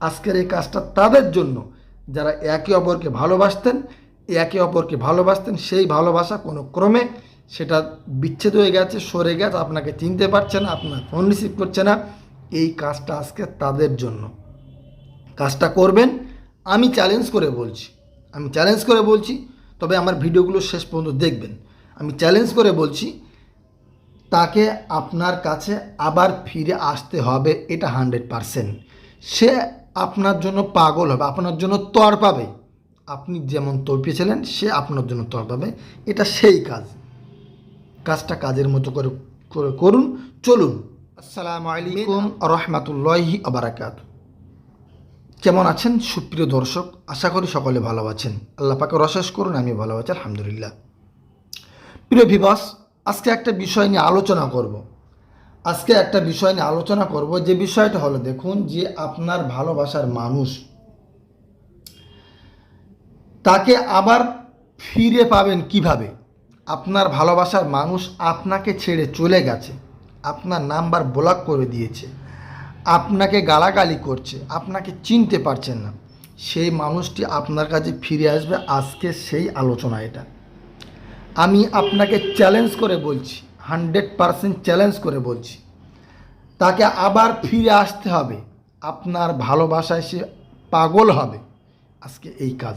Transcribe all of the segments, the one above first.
আজকের এই কাজটা তাদের জন্য। যারা একে অপরকে ভালোবাসতেন, একে অপরকে ভালোবাসতেন, সেই ভালোবাসা কোনো ক্রমে সেটা বিচ্ছেদ হয়ে গেছে, সরে গেছে, আপনাকে চিনতে পারছে না, আপনার ফোন রিসিভ করছে না। এই কাজটা আজকে তাদের জন্য। কাজটা করবেন, আমি চ্যালেঞ্জ করে বলছি। আমি চ্যালেঞ্জ করে বলছি, তবে আমার ভিডিওগুলো শেষ পর্যন্ত দেখবেন। আমি চ্যালেঞ্জ করে বলছি, তাকে আপনার কাছে আবার ফিরে আসতে হবে, এটা হান্ড্রেড পারসেন্ট সে আপনার জন্য পাগল হবে, আপনার জন্য তর পাবে। আপনি যেমন তড়পিয়েছিলেন সে আপনার জন্য তর পাবে। এটা সেই কাজ। কাজটা কাজের মতো করে করে করুন, চলুন। আসসালামু আলাইকুম রহমতুল্লাহি আবরাকাত কেমন আছেন? সুপ্রিয় দর্শক, আশা করি সকলে ভালো আছেন। আল্লাহ পাকে রশেষ করুন আমি ভালো আছি, আলহামদুলিল্লাহ। প্রিয় ভিবাস আজকে একটা বিষয় নিয়ে আলোচনা করব। আজকে একটা বিষয় নিয়ে আলোচনা করব। যে বিষয়টা হলো, দেখুন যে আপনার ভালোবাসার মানুষ তাকে আবার ফিরে পাবেন কীভাবে? আপনার ভালোবাসার মানুষ আপনাকে ছেড়ে চলে গেছে, আপনার নাম্বার ব্লক করে দিয়েছে, আপনাকে গালাগালি করছে, আপনাকে চিনতে পারছেন না। সেই মানুষটি আপনার কাছে ফিরে আসবে আজকে সেই আলোচনা এটা। আমি আপনাকে চ্যালেঞ্জ করে বলছি হান্ড্রেড পারসেন্ট চ্যালেঞ্জ করে বলছি। তাকে আবার ফিরে আসতে হবে। আপনার ভালোবাসায় সে পাগল হবে। আজকে এই কাজ।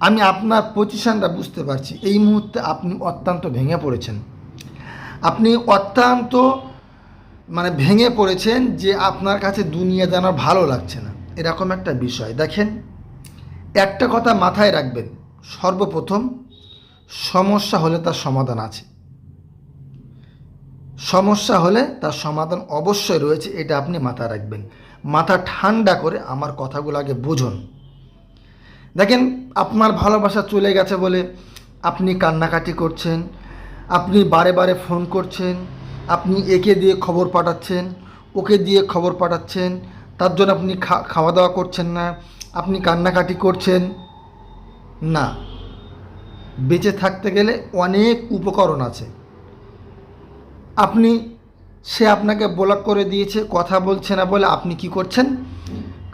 আমি আপনার পজিশনটা বুঝতে পারছি। এই মুহূর্তে আপনি অত্যন্ত ভেঙে পড়েছেন। আপনি অত্যন্ত মানে ভেঙে পড়েছেন যে আপনার কাছে দুনিয়া জানার ভালো লাগছে না। এরকম একটা বিষয়। দেখেন, একটা কথা মাথায় রাখবেন। সর্বপ্রথম সমস্যা হলে তার সমাধান আছে। সমস্যা হলে তার সমাধান অবশ্যই রয়েছে, এটা আপনি মাথায় রাখবেন। মাথা ঠান্ডা করে আমার কথাগুলো আগে বুঝুন। দেখেন, আপনার ভালোবাসা চলে গেছে বলে আপনি কান্নাকাটি করছেন, আপনি বারে বারে ফোন করছেন, আপনি একে দিয়ে খবর পাঠাচ্ছেন, ওকে দিয়ে খবর পাঠাচ্ছেন, তার জন্য আপনি খাওয়া দাওয়া করছেন না, আপনি কান্নাকাটি করছেন, না। বেঁচে থাকতে গেলে অনেক উপকরণ আছে। আপনি, সে আপনাকে ব্লক করে দিয়েছে, কথা বলছে না বলে আপনি কি করছেন?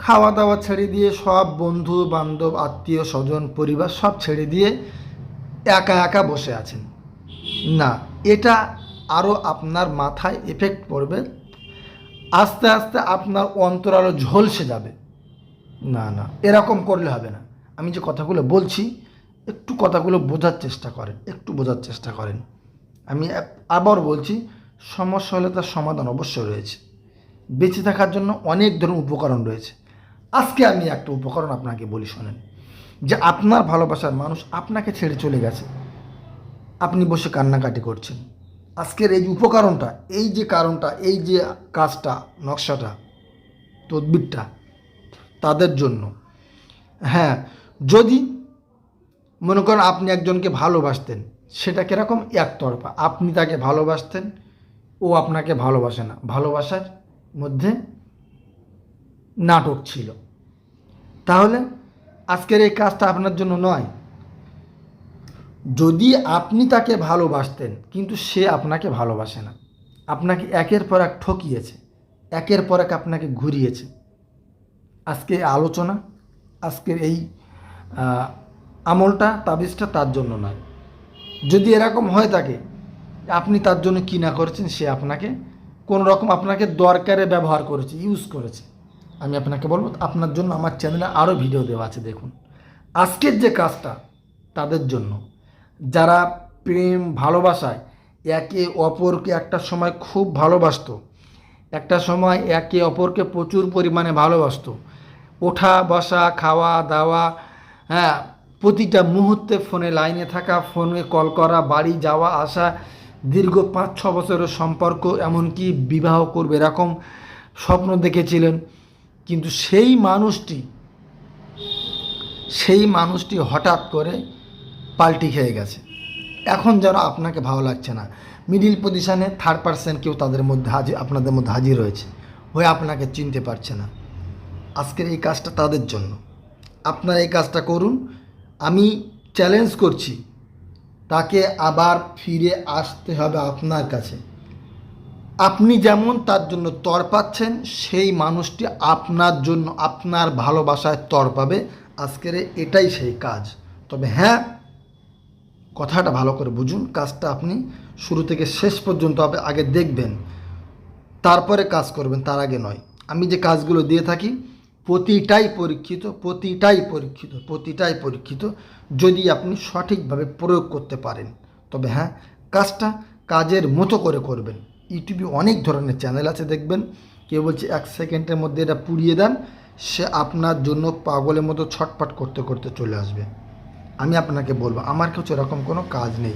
খাওয়া দাওয়া ছেড়ে দিয়ে সব বন্ধু, বান্ধব, আত্মীয়, স্বজন, পরিবার সব ছেড়ে দিয়ে একা একা বসে আছেন। না, এটা আরও আপনার মাথায় এফেক্ট পড়বে। আস্তে আস্তে আপনার অন্তর আরও ঝলসে যাবে। না না, এরকম করলে হবে না। আমি যে কথাগুলো বলছি, একটু কথাগুলো বোঝার চেষ্টা করেন, একটু বোঝার চেষ্টা করেন। আমি আবার বলছি, সমস্যা হলে তার সমাধান অবশ্যই রয়েছে। বেঁচে থাকার জন্য অনেক ধরনের উপকরণ রয়েছে। আজকে আমি একটা উপকরণ আপনাকে বলি শোনেন, যে আপনার ভালোবাসার মানুষ আপনাকে ছেড়ে চলে গেছে। আপনি বসে কান্নাকাটি করছেন। আজকের এই উপকরণটা, এই যে কারণটা, এই যে কাজটা, নকশাটা, তদবিরটা, তাদের জন্য। হ্যাঁ যদি মনে করেন আপনি একজনকে ভালোবাসতেন সেটা কীরকম? একতরফা। আপনি তাকে ভালোবাসতেন, ও আপনাকে ভালোবাসে না। ভালোবাসার মধ্যে নাটক ছিল। তাহলে আজকের এই কাজটা আপনার জন্য নয়। যদি আপনি তাকে ভালোবাসতেন, কিন্তু সে আপনাকে ভালোবাসে না। আপনাকে একের পর এক ঠকিয়েছে, একের পর এক আপনাকে ঘুরিয়েছে। আজকে আলোচনা, আজকের এই আমলটা, তাবিজটা তার জন্য নয়। যদি এরকম হয়ে থাকে আপনি তার জন্য কী না করেছেন সে আপনাকে কোন রকম আপনাকে দরকারে ব্যবহার করেছে ইউজ করেছে। আমি আপনাকে বলব, আপনার জন্য আমার চ্যানেলে আরও ভিডিও দেওয়া আছে, দেখুন। আজকের যে কাজটা তাদের জন্য, যারা প্রেম ভালোবাসায় একে অপরকে একটা সময় খুব ভালোবাসতো, একটা সময় একে অপরকে প্রচুর পরিমাণে ভালোবাসতো ওঠা বসা খাওয়া দাওয়া হ্যাঁ প্রতিটা মুহূর্তে ফোনে লাইনে থাকা, ফোনে কল করা, বাড়ি যাওয়া, আসা, দীর্ঘ পাঁচ ছ বছরের সম্পর্ক, এমনকি বিবাহ করবে এরকম স্বপ্ন দেখেছিলেন। কিন্তু সেই মানুষটি সেই মানুষটি হঠাৎ করে পাল্টি খেয়ে গেছে। এখন যেন আপনাকে ভালো লাগছে না। মিডিল পজিশনে থার্ড পার্সেন্ট কেউ তাদের মধ্যে হাজির আপনাদের মধ্যে হাজির হয়েছে। হয়ে আপনাকে চিনতে পারছে না। আজকের এই কাজটা তাদের জন্য। আপনারা এই কাজটা করুন। আমি চ্যালেঞ্জ করছি। তাকে আবার ফিরে আসতে হবে আপনার কাছে। আপনি যেমন তার জন্য তর পাচ্ছেন, সেই মানুষটি আপনার জন্য, আপনার ভালোবাসায় তর পাবে। আজকের এটাই সেই কাজ। তবে হ্যাঁ কথাটা ভালো করে বুঝুন, কাজটা আপনি শুরু থেকে শেষ পর্যন্ত আবে- আগে দেখবেন। তারপরে কাজ করবেন, তার আগে নয়। আমি যে কাজগুলো দিয়ে থাকি প্রতিটাই পরীক্ষিত প্রতিটাই পরীক্ষিত প্রতিটাই পরীক্ষিত যদি আপনি সঠিকভাবে প্রয়োগ করতে পারেন। তবে হ্যাঁ কাজটা কাজের মতো করে করবেন। ইউটিউবে অনেক ধরনের চ্যানেল আছে দেখবেন। কেউ বলছে, এক সেকেন্ডের মধ্যে এটা পুড়িয়ে দেন, সে আপনার জন্য পাগলের মতো ছটপট করতে করতে চলে আসবে। আমি আপনাকে বলব, আমার কাছে এরকম কোনো কাজ নেই।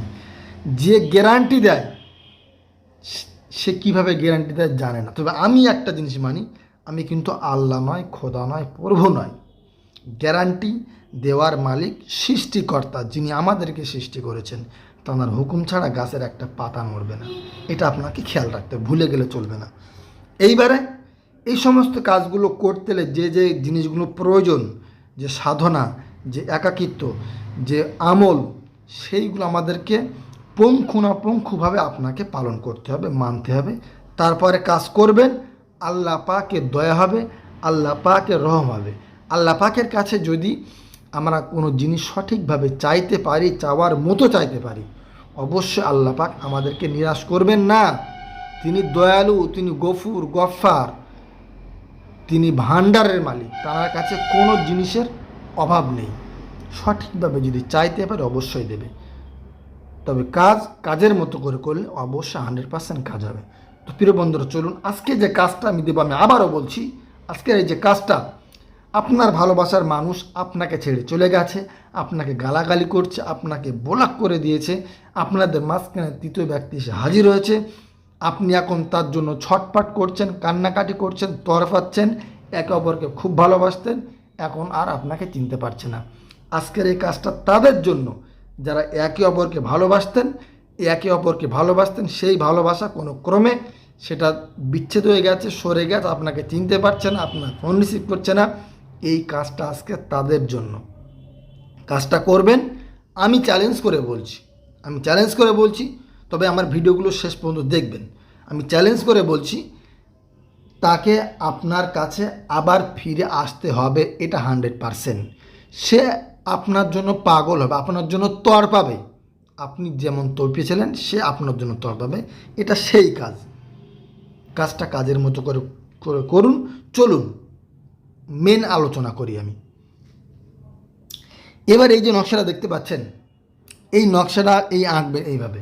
যে গ্যারান্টি দেয়, সে কীভাবে গ্যারান্টি দেয় জানে না। তবে আমি একটা জিনিস মানি আমি কিন্তু আল্লাহ নয়, খোদা নয়, প্রভু নয়। গ্যারান্টি দেওয়ার মালিক, সৃষ্টিকর্তা যিনি আমাদেরকে সৃষ্টি করেছেন। তাঁর হুকুম ছাড়া গাছের একটা পাতা মরবে না। এটা আপনাকে খেয়াল রাখতে ভুলে গেলে চলবে না। এইবারে এই সমস্ত কাজগুলো করতে যে যে জিনিসগুলো প্রয়োজন, যে সাধনা, যে একাকিত্ব, যে আমল, সেইগুলো আমাদেরকে পুঙ্খুনাপুঙ্খুভাবে আপনাকে পালন করতে হবে, মানতে হবে। তারপরে কাজ করবেন আল্লাহ পাকের দয়া হবে, আল্লাহ পাকের রহম হবে। আল্লাহ পাকের কাছে যদি আমরা কোনো জিনিস সঠিকভাবে চাইতে পারি, চাওয়ার মতো চাইতে পারি, অবশ্যই আল্লাহ পাক আমাদেরকে নিরাশ করবেন না। তিনি দয়ালু, তিনি গফুর গফার তিনি ভান্ডারের মালিক। তার কাছে কোনো জিনিসের অভাব নেই। সঠিকভাবে যদি চাইতে পারে, অবশ্যই দেবে। তবে কাজ, কাজের মতো করে করলে অবশ্যই হান্ড্রেড পার্সেন্ট কাজ হবে। তো প্রিয় বন্ধুরা, চলুন আজকে যে কাজটা আমি দেবো, আমি আবারও বলছি, আজকের এই যে কাজটা, আপনার ভালোবাসার মানুষ আপনাকে ছেড়ে চলে গেছে, আপনাকে গালাগালি করছে, আপনাকে ব্লক করে দিয়েছে, আপনাদের মাঝখানে তৃতীয় ব্যক্তি এসে হাজির হয়েছে, আপনি এখন তার জন্য ছটপাট করছেন, কান্নাকাটি করছেন তরফাচ্ছেন একে অপরকে খুব ভালোবাসতেন, এখন আর আপনাকে চিনতে পারছে না। আজকের এই কাজটা তাদের জন্য, যারা একে অপরকে ভালোবাসতেন, একে অপরকে ভালোবাসতেন, সেই ভালোবাসা কোনো ক্রমে সেটা বিচ্ছেদ হয়ে গেছে, সরে গেছে, আপনাকে চিনতে পারছে না, আপনার ফোন রিসিভ করছে না। এই কাজটা আজকে তাদের জন্য। কাজটা করবেন, আমি চ্যালেঞ্জ করে বলছি। আমি চ্যালেঞ্জ করে বলছি, তবে আমার ভিডিওগুলো শেষ পর্যন্ত দেখবেন। আমি চ্যালেঞ্জ করে বলছি, তাকে আপনার কাছে আবার ফিরে আসতে হবে, এটা হান্ড্রেড পারসেন্ট সে আপনার জন্য পাগল হবে, আপনার জন্য তর পাবে। আপনি যেমন তড়পিয়েছিলেন সে আপনার জন্য তর পাবে। এটা সেই কাজ। কাজটা কাজের মতো করে করে করুন, চলুন। মেন আলোচনা করি আমি। এবার এই যে নকশাটা দেখতে পাচ্ছেন, এই নকশাটা, এই আঁকবেন এইভাবে।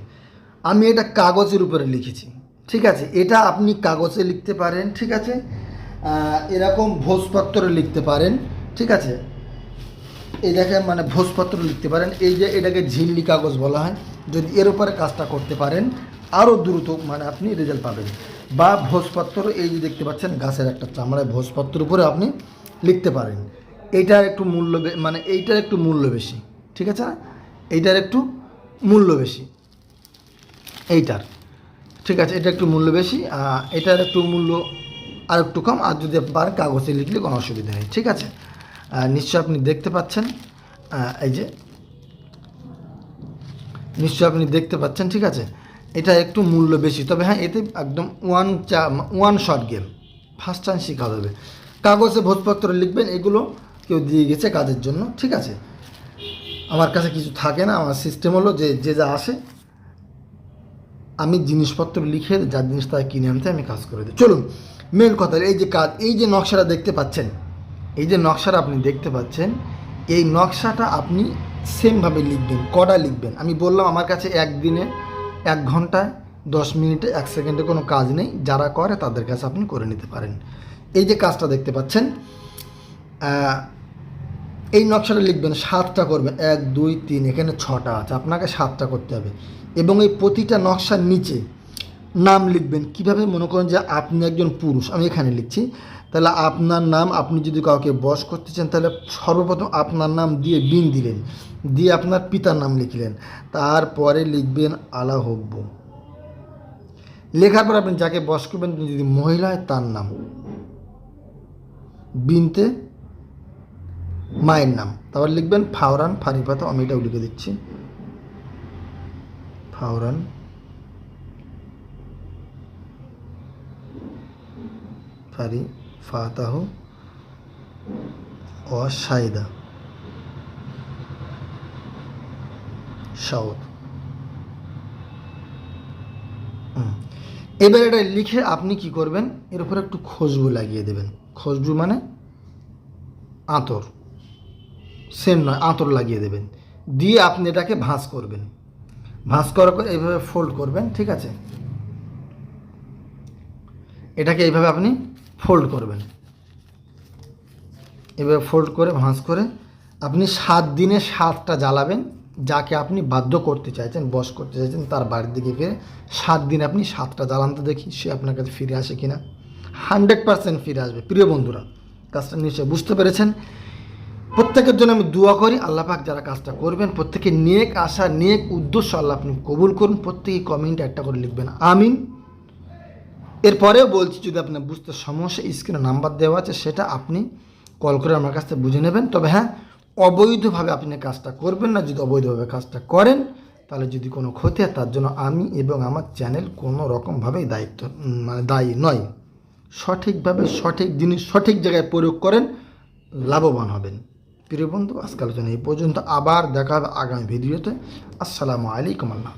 আমি এটা কাগজের উপরে লিখেছি, ঠিক আছে? এটা আপনি কাগজে লিখতে পারেন, ঠিক আছে? এরকম ভোজপত্রে লিখতে পারেন, ঠিক আছে? দেখেন মানে ভোজপত্র লিখতে পারেন। এই যে এটাকে ঝিল্লি কাগজ বলা হয়, যদি এর উপরে কাজটা করতে পারেন আরও দ্রুত মানে আপনি রেজাল্ট পাবেন। বা ভোজপত্র, এই যে দেখতে পাচ্ছেন গাছের একটা চামড়ায় ভোজপত্রের উপরে আপনি লিখতে পারেন। এইটার একটু মূল্য মানে এইটার একটু মূল্য বেশি, ঠিক আছে না? এইটার একটু মূল্য বেশি। এইটার, ঠিক আছে, এটা একটু মূল্য বেশি এটার একটু মূল্য আর একটু কম, আর যদি পারেন কাগজে লিখলে কোনো অসুবিধা নেই, ঠিক আছে? নিশ্চয় আপনি দেখতে পাচ্ছেন এই যে নিশ্চয় আপনি দেখতে পাচ্ছেন, ঠিক আছে? এটা একটু মূল্য বেশি, তবে হ্যাঁ এতে একদম ওয়ান চা one shot game first time শেখা যাবে। কাগজে ভোজপত্র লিখবেন, এগুলো কেউ দিয়ে গেছে কাজের জন্য, ঠিক আছে? আমার কাছে কিছু থাকে না, আমার সিস্টেম হলো যে যে যা আসে, আমি জিনিসপত্র লিখে যার জিনিস তাকে কিনে আনতে আমি কাজ করে দিই। চলুন মেন কথা, এই যে কাজ, এই যে নকশাটা দেখতে পাচ্ছেন, এই যে নকশাটা আপনি দেখতে পাচ্ছেন, এই নকশাটা আপনি সেমভাবে লিখবেন, কটা লিখবেন? আমি বললাম আমার কাছে একদিনে এক ঘন্টায় দশ মিনিটে, এক সেকেন্ডে কোনো কাজ নেই। যারা করে তাদের কাছে আপনি করে নিতে পারেন। এই যে কাজটা দেখতে পাচ্ছেন এই নকশাটা লিখবেন, সাতটা করবেন এক, দুই, তিন, এখানে ছটা আছে, আপনাকে সাতটা করতে হবে। এবং এই প্রতিটা নকশার নিচে নাম লিখবেন। কীভাবে? মনে করেন যে আপনি একজন পুরুষ, আমি এখানে লিখছি তাহলে আপনার নাম আপনি যদি কাউকে বস করতে চান, তাহলে সর্বপ্রথম আপনার নাম দিয়ে বিন দিলেন, দিয়ে আপনার পিতার নাম লিখলেন। তারপরে লিখবেন আলা হব্ব লেখার পর আপনি যাকে বস করবেন যদি মহিলা হয়, তার নাম। বিনতে মায়ের নাম। তারপর লিখবেন ফাওরান ফারিপাতা আমি এটাও লিখে দিচ্ছি। ফাওরান ফারি ফাতাহ ও সাইদা। সাউথ। এবার এটা লিখে আপনি কি করবেন? এর উপরে একটু খুশবু লাগিয়ে দেবেন। খুশবু মানে আঁতর। সেম নয়, আঁতর লাগিয়ে দেবেন। দিয়ে আপনি এটাকে ভাঁজ করবেন। ভাঁজ করার পর এইভাবে ফোল্ড করবেন, ঠিক আছে? এটাকে এইভাবে আপনি ফোল্ড করবেন। এভাবে ফোল্ড করে, ভাঁজ করে আপনি সাত দিনে সাতটা জ্বালাবেন, যাকে আপনি বাধ্য করতে চাইছেন, বস করতে চাইছেন, তার বাড়ির দিকে ফিরে সাত দিন আপনি সাতটা জ্বালান তো দেখি সে আপনার কাছে ফিরে আসে কিনা। হান্ড্রেড পার্সেন্ট ফিরে আসবে। প্রিয় বন্ধুরা, কাজটা নিশ্চয় বুঝতে পেরেছেন? প্রত্যেকের জন্য আমি দোয়া করি, আল্লাহ পাক যারা কাজটা করবেন প্রত্যেকে নেক আশা, নেক উদ্দেশ্য আল্লাহ আপনি কবুল করুন। প্রত্যেকেই কমেন্টে একটা করে লিখবেন, আমিন। এরপরেও বলছি, যদি আপনার বুঝতে সমস্যা স্ক্রিনে নাম্বার দেওয়া আছে, সেটা আপনি কল করে আমার কাছ থেকে বুঝে নেবেন। তবে হ্যাঁ অবৈধভাবে আপনি কাজটা করবেন না। যদি অবৈধভাবে কাজটা করেন, তাহলে যদি কোনো ক্ষতি হয়, তার জন্য আমি এবং আমার চ্যানেল কোনো রকমভাবেই দায়িত্ব মানে দায়ী নয়। সঠিকভাবে সঠিক জিনিস সঠিক জায়গায় প্রয়োগ করেন, লাভবান হবেন। প্রিয় বন্ধু আজকাল জন্য এই পর্যন্ত। আবার দেখা হবে আগামী ভিডিওতে। আসসালামু আলাইকুম আল্লাহ।